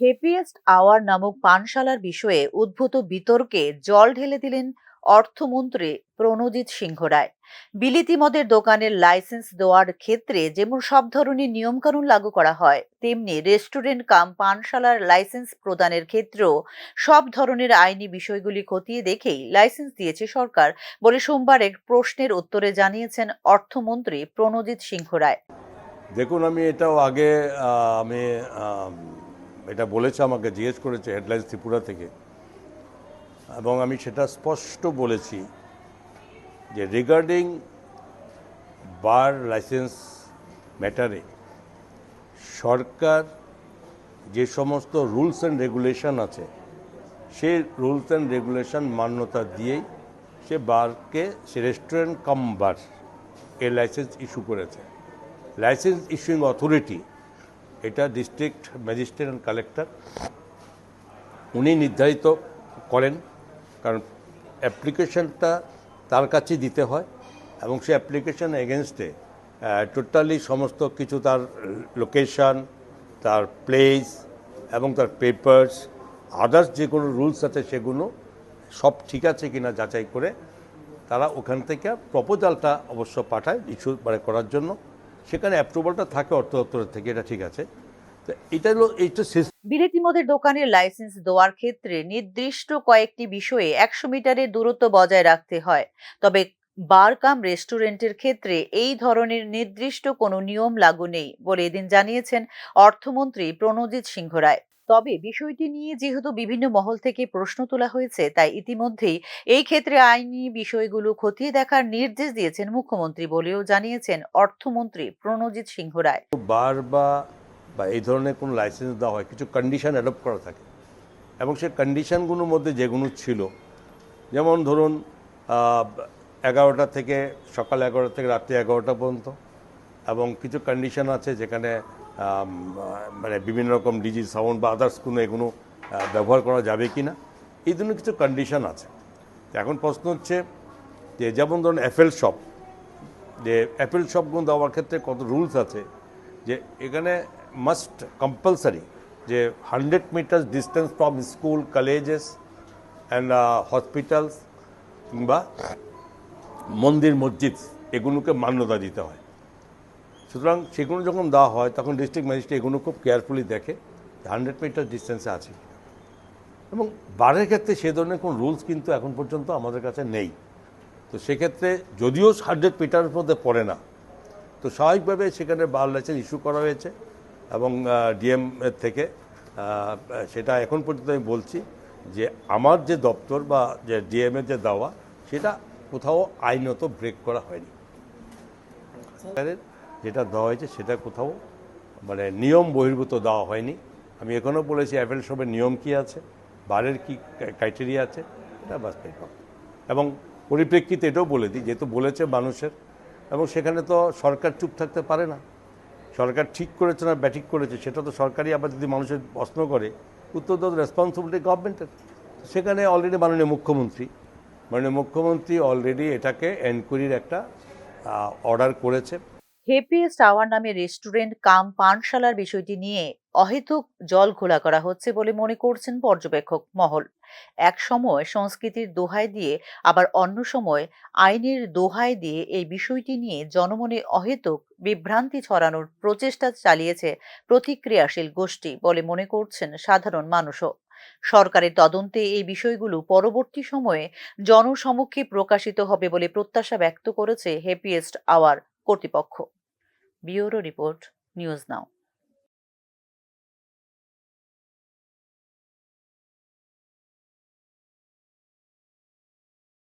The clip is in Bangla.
হেপিয়েস্ট আওয়ার নামক পানশালার বিষয়ে উদ্ভূত বিতর্কে জল ঢেলে দিলেন অর্থমন্ত্রী প্রণজিৎ সিংহ রায়। বিলিতি মদের দোকানের লাইসেন্স দেওয়ার ক্ষেত্রে যেমন সব ধরনের নিয়মকানুন লাগু করা হয়, তেমনি রেস্টুরেন্ট কাম পানশালার লাইসেন্স প্রদানের ক্ষেত্রেও সব ধরনের আইনি বিষয়গুলি খতিয়ে দেখেই লাইসেন্স দিয়েছে সরকার বলে সোমবার এক প্রশ্নের উত্তরে জানিয়েছেন অর্থমন্ত্রী প্রণজিৎ সিংহ রায়। দেখুন, আমি এটাও আগে আমি এটা বলেছে, আমাকে জিজ্ঞেস করেছে হেডলাইন্স ত্রিপুরা থেকে। এবং আমি সেটা স্পষ্ট বলেছি যে রিগার্ডিং বার লাইসেন্স ম্যাটারে সরকার যে সমস্ত রুলস অ্যান্ড রেগুলেশন আছে, সেই রুলস অ্যান্ড রেগুলেশন মান্যতা দিয়েই সে বারকে সে রেস্টুরেন্ট কাম বার এর লাইসেন্স ইস্যু করেছে। লাইসেন্স ইস্যুইং অথরিটি এটা ডিস্ট্রিক্ট ম্যাজিস্ট্রেট অ্যান্ড কালেক্টর উনি নির্ধারিত করেন, কারণ অ্যাপ্লিকেশনটা তার কাছেই দিতে হয়, এবং সে অ্যাপ্লিকেশন এগেনস্টে টোটালি সমস্ত কিছু তার লোকেশন তার প্লেস এবং তার পেপার্স আদার্স যে কোনো রুলস আছে সেগুলো সব ঠিক আছে কিনা যাচাই করে তারা ওখান থেকে প্রপোজালটা অবশ্য পাঠায় ইস্যু মানে করার জন্য। সেখানে অ্যাপ্রুভালটা থাকে অর্থ দপ্তরের থেকে, এটা ঠিক আছে। তো এটা হলো, এইটা মদের দোকানের লাইসেন্স দেওয়ার ক্ষেত্রে নির্দিষ্ট কয়েকটি বিষয়ে একশো মিটারের দূরত্ব বজায় রাখতে হয়। তবে বারকাম রেস্টুরেন্টের ক্ষেত্রে এই ধরনের নির্দিষ্ট কোনো নিয়ম লাগু নেই বলে এদিন জানিয়েছেন অর্থমন্ত্রী প্রণজিৎ সিংহ রায়। তবে বিষয়টি নিয়ে যেহেতু বিভিন্ন মহল থেকে প্রশ্ন তোলা হয়েছে, তাই ইতিমধ্যেই এই ক্ষেত্রে আইনি বিষয়গুলো খতিয়ে দেখার নির্দেশ দিয়েছেন মুখ্যমন্ত্রী বলেও জানিয়েছেন অর্থমন্ত্রী প্রণজিৎ সিংহ রায়। বার বা বা এই ধরনের কোনো লাইসেন্স দেওয়া হয়, কিছু কন্ডিশন অ্যাডপ্ট করা থাকে। এবং সেই কন্ডিশনগুলোর মধ্যে যেগুলো ছিল, যেমন ধরুন এগারোটা থেকে সকাল এগারোটা থেকে রাত্রি এগারোটা পর্যন্ত, এবং কিছু কন্ডিশন আছে যেখানে মানে বিভিন্ন রকম ডিজি সাউন্ড বা আদার্স কোনো এগুলো ব্যবহার করা যাবে কি না, এই ধরনের কিছু কন্ডিশন আছে। এখন প্রশ্ন হচ্ছে যে, যেমন ধরুন অ্যাপেল শপ যে অ্যাপেল শপগুলো দেওয়ার ক্ষেত্রে কত রুলস আছে, যে এখানে মাস্ট কম্পালসারি যে hundred metre distance from school colleges and hospitals কিংবা মন্দির, মসজিদ, এগুলোকে মান্যতা দিতে হয়। সুতরাং সেগুলো যখন দেওয়া হয়, তখন ডিস্ট্রিক্ট ম্যাজিস্ট্রেট এগুলো খুব কেয়ারফুলি দেখে হান্ড্রেড মিটার ডিস্টেন্সে আছে এবং বারের ক্ষেত্রে সে ধরনের কোনো রুলস কিন্তু এখন পর্যন্ত আমাদের কাছে নেই। তো সেক্ষেত্রে যদিও হান্ড্রেড মিটারের মধ্যে পড়ে না, তো স্বাভাবিকভাবে সেখানে বার লাইসেন্স ইস্যু করা হয়েছে এবং ডিএম এর থেকে সেটা এখন পর্যন্ত আমি বলছি যে আমার যে দপ্তর বা যে ডিএম এর যে দেওয়া, সেটা কোথাও আইনত ব্রেক করা হয়নি। যেটা দেওয়া হয়েছে সেটা কোথাও মানে নিয়ম বহির্ভূত দেওয়া হয়নি। আমি এখনও বলেছি অ্যাপেল শপের নিয়ম কী আছে, বারের কী ক্রাইটেরিয়া আছে, এটা বাস এবং পরিপ্রেক্ষিতে এটাও বলে দিই, যেহেতু বলেছে মানুষের, এবং সেখানে তো সরকার চুপ থাকতে পারে না। সরকার ঠিক করেছে না ব্যাটিক করেছে, সেটা তো সরকারই আবার যদি মানুষের প্রশ্ন করে, উত্তর দেওয়ার রেসপন্সিবিলিটি গভর্নমেন্টের সেখানে অলরেডি মাননীয় মুখ্যমন্ত্রী মাননীয় মুখ্যমন্ত্রী অলরেডি এটাকে এনকোয়ারির একটা অর্ডার করেছে। হেপিয়েস্ট টাওয়ার নামে রেস্টুরেন্ট কাম, পানশালার বিষয়টি নিয়ে অহেতুক জল ঘোলা করা হচ্ছে বলে মনে করছেন পর্যবেক্ষক মহল। এক সময় সংস্কৃতির দোহাই দিয়ে, আবার অন্য সময় আইনের দোহাই দিয়ে এই বিষয়টি নিয়ে জনমনে অহেতুক বিভ্রান্তি ছড়ানোর প্রচেষ্টা চালিয়েছে প্রতিক্রিয়াশীল গোষ্ঠী বলে মনে করছেন সাধারণ মানুষও। সরকারের তদন্তে এই বিষয়গুলো পরবর্তী সময়ে জনসমক্ষে প্রকাশিত হবে বলে প্রত্যাশা ব্যক্ত করেছে হেপিয়েস্ট আওয়ার কর্তৃপক্ষ। Bureau report news now.